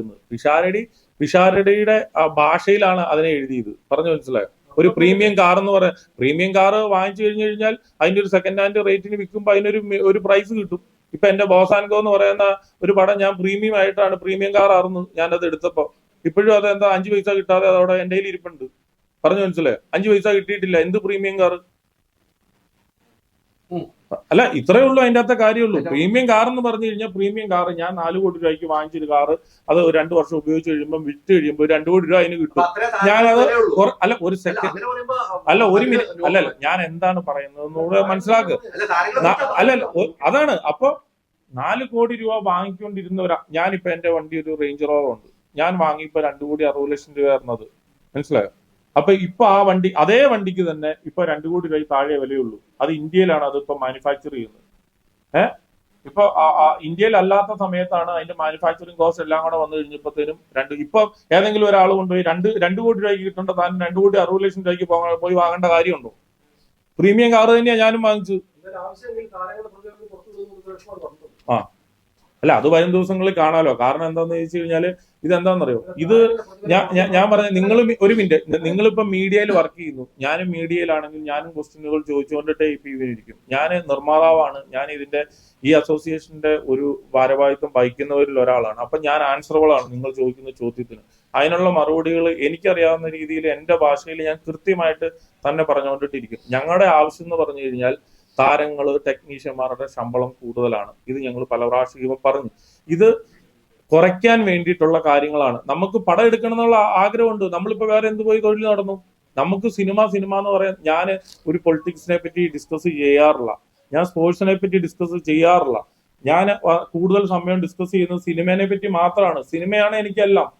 പിഷാരടി പിഷാരടിയുടെ ആ ഭാഷയിലാണ് അതിനെ എഴുതിയത്. പറഞ്ഞു മനസ്സിലായോ? ഒരു പ്രീമിയം കാർ എന്ന് പറയാം പ്രീമിയം കാർ വാങ്ങിച്ചു കഴിഞ്ഞു കഴിഞ്ഞാൽ അതിന്റെ ഒരു സെക്കൻഡ് ഹാൻഡ് റേറ്റിന് വിൽക്കുമ്പോൾ അതിനൊരു ഒരു പ്രൈസ് കിട്ടും. ഇപ്പൊ എന്റെ ബോസാൻകോ എന്ന് പറയുന്ന ഒരു പടം ഞാൻ പ്രീമിയം ആയിട്ടാണ് പ്രീമിയം കാർ ആർന്നു അത് എടുത്തപ്പോ. ഇപ്പോഴും അത് എന്താ അഞ്ചു പൈസ കിട്ടാതെ അതവിടെ എന്റെ കയ്യിൽ ഇരിപ്പുണ്ട് പറഞ്ഞു മനസ്സിലായോ? അഞ്ചു പൈസ കിട്ടിയിട്ടില്ല. എന്ത് പ്രീമിയം കാർ. അല്ല ഇത്രയേ ഉള്ളൂ അതിന്റെ അകത്തെ കാര്യമുള്ളൂ. പ്രീമിയം കാർ എന്ന് പറഞ്ഞു കഴിഞ്ഞാൽ പ്രീമിയം കാർ. ഞാൻ നാല് കോടി രൂപയ്ക്ക് വാങ്ങിച്ചൊരു കാർ. അത് രണ്ടു വർഷം ഉപയോഗിച്ച് കഴിയുമ്പോൾ വിറ്റ് കഴിയുമ്പോൾ രണ്ട് കോടി രൂപ അതിന് കിട്ടും. ഞാനത് അല്ല ഒരു സെക്കൻഡ് അല്ല ഒരു മിനിറ്റ് അല്ല ഞാൻ എന്താണ് പറയുന്നത് എന്ന് മനസ്സിലാക്ക് അല്ലല്ല അല്ല അല്ല അതാണ്. അപ്പൊ നാല് കോടി രൂപ വാങ്ങിക്കൊണ്ടിരുന്നവരാ ഞാനിപ്പോ എന്റെ വണ്ടി ഒരു റേഞ്ച് റോവർ ഉണ്ട്. ഞാൻ വാങ്ങിയപ്പോ രണ്ടു കോടി അറുപത് ലക്ഷം രൂപ ആയിരുന്നത് മനസ്സിലായോ? അപ്പൊ ഇപ്പൊ ആ വണ്ടി അതേ വണ്ടിക്ക് തന്നെ ഇപ്പൊ രണ്ടു കോടി രൂപ താഴെ വിലയുള്ളൂ അത് ഇന്ത്യയിലാണ് അത് ഇപ്പൊ മാനുഫാക്ചർ ചെയ്യുന്നത്. ഏഹ് ഇപ്പൊ ഇന്ത്യയിൽ അല്ലാത്ത സമയത്താണ് അതിന്റെ മാനുഫാക്ചറിങ് കോസ്റ്റ് എല്ലാം കൂടെ വന്നു കഴിഞ്ഞപ്പോഴത്തേനും രണ്ട് ഇപ്പൊ ഏതെങ്കിലും ഒരാൾ കൊണ്ടുപോയി രണ്ട് രണ്ട് കോടി രൂപയ്ക്ക് കിട്ടേണ്ട താൻ രണ്ട് കോടി അറുപത് ലക്ഷം രൂപയ്ക്ക് പോകാൻ- പോയി വാങ്ങേണ്ട കാര്യമുണ്ടോ? പ്രീമിയം കാർ തന്നെയാ ഞാനും വാങ്ങിച്ചു ആ. അല്ല അത് വരും ദിവസങ്ങളിൽ കാണാലോ. കാരണം എന്താണെന്ന് ചോദിച്ചു കഴിഞ്ഞാൽ ഇതെന്താണെന്നറിയോ? ഇത് ഞാൻ ഞാൻ- പറഞ്ഞ നിങ്ങൾ ഒരു മിനിറ്റ് നിങ്ങളിപ്പോ മീഡിയയിൽ വർക്ക് ചെയ്യുന്നു. ഞാനും മീഡിയയിലാണെങ്കിൽ ഞാനും ക്വസ്റ്റ്യനുകൾ ചോദിച്ചുകൊണ്ടിട്ടേ ഇപ്പൊ ഇവരിയ്ക്കും ഞാൻ നിർമ്മാതാവാണ്. ഞാൻ ഇതിന്റെ ഈ അസോസിയേഷന്റെ ഒരു ഭാരവാഹിത്വം വഹിക്കുന്നവരിൽ ഒരാളാണ്. അപ്പൊ ഞാൻ ആൻസറബിൾ ആണ് നിങ്ങൾ ചോദിക്കുന്ന ചോദ്യത്തിന്. അതിനുള്ള മറുപടികൾ എനിക്കറിയാവുന്ന രീതിയിൽ എന്റെ ഭാഷയിൽ ഞാൻ കൃത്യമായിട്ട് തന്നെ പറഞ്ഞുകൊണ്ടിട്ടിരിക്കും. ഞങ്ങളുടെ ആവശ്യം എന്ന് പറഞ്ഞു കഴിഞ്ഞാൽ താരങ്ങൾ ടെക്നീഷ്യന്മാരുടെ ശമ്പളം കൂടുതലാണ്. ഇത് ഞങ്ങൾ പല പ്രാവശ്യം പറഞ്ഞു. ഇത് കുറയ്ക്കാൻ വേണ്ടിയിട്ടുള്ള കാര്യങ്ങളാണ്. നമുക്ക് പടം എടുക്കണം എന്നുള്ള ആഗ്രഹമുണ്ട്. നമ്മളിപ്പോ വേറെ എന്ത് പോയി തൊഴിൽ നടന്നു? നമുക്ക് സിനിമ സിനിമ എന്ന് പറയാൻ ഞാൻ ഒരു പൊളിറ്റിക്സിനെ പറ്റി ഡിസ്കസ് ചെയ്യാറില്ല. ഞാൻ സ്പോർട്സിനെ പറ്റി ഡിസ്കസ് ചെയ്യാറില്ല. ഞാൻ കൂടുതൽ സമയം ഡിസ്കസ് ചെയ്യുന്നത് സിനിമയെ പറ്റി മാത്രമാണ് സിനിമയാണ് എനിക്കെല്ലാം.